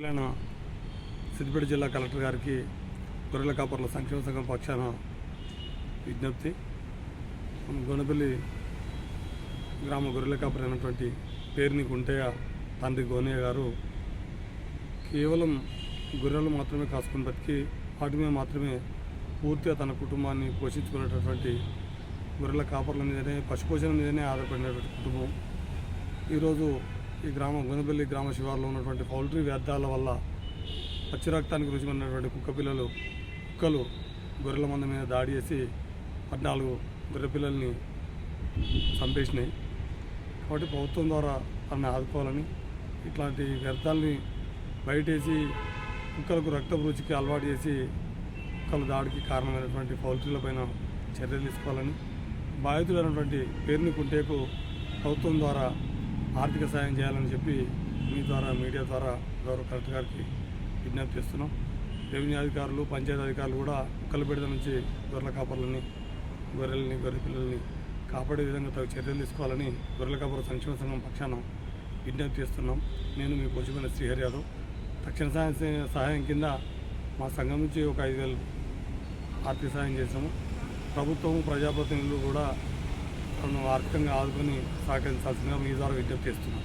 తెలంగాణ సిద్దిపేట జిల్లా కలెక్టర్ గారికి గొర్రెల కాపర్ల సంక్షేమ సంఘం పక్షాన విజ్ఞప్తి. గొనపల్లి గ్రామ గొర్రెల కాపరి అయినటువంటి పేరుని గుంటయ్య తండ్రి గోనయ్య గారు కేవలం గొర్రెలు మాత్రమే కాసుకుని బతికి వాటి మీద మాత్రమే పూర్తిగా తన కుటుంబాన్ని పోషించుకునేటటువంటి గొర్రెల కాపర్ల మీదనే పశుపోషణ మీదనే ఆధారపడినటువంటి కుటుంబం. ఈరోజు ఈ గ్రామం గునపల్లి గ్రామ శివారులో ఉన్నటువంటి పౌల్ట్రీ వ్యర్థాల వల్ల పచ్చి రక్తానికి ఉన్నటువంటి కుక్క పిల్లలు కుక్కలు గొర్రెల మంద మీద దాడి చేసి పద్నాలుగు గొర్రె పిల్లల్ని చంపేసినాయి. కాబట్టి ప్రభుత్వం ద్వారా తనని ఆదుకోవాలని ఇట్లాంటి వ్యర్థాలని బయటేసి కుక్కలకు రక్తపు రుచికి అలవాటు చేసి కుక్కల దాడికి కారణమైనటువంటి పౌల్ట్రీలపైన చర్యలు తీసుకోవాలని బాధితులైనటువంటి పేరుని కుంటేకు ప్రభుత్వం ద్వారా ఆర్థిక సాయం చేయాలని చెప్పి మీ ద్వారా మీడియా ద్వారా గౌరవ కలెక్టర్ గారికి విజ్ఞప్తి చేస్తున్నాం. రెవెన్యూ అధికారులు పంచాయతీ అధికారులు కూడా కుక్కల నుంచి గొర్రెల కాపర్లని గొర్రెల్ని గొర్రె పిల్లల్ని కాపాడే విధంగా తగు చర్యలు తీసుకోవాలని గొర్రెల కాపర సంక్షేమ సంఘం పక్షాన విజ్ఞప్తి చేస్తున్నాం. నేను మీ పోషమైన శ్రీహరి యాదవ్. తక్షణ సహాయం సహాయం కింద మా సంఘం నుంచి ఒక ఐదు వేలు ఆర్థిక సహాయం చేసాము ప్రభుత్వం ప్రజాప్రతినిధులు కూడా తనను ఆర్థికంగా ఆదుకొని సహకరించాల్సిందిగా మీ ద్వారా విజ్ఞప్తి చేస్తున్నాం.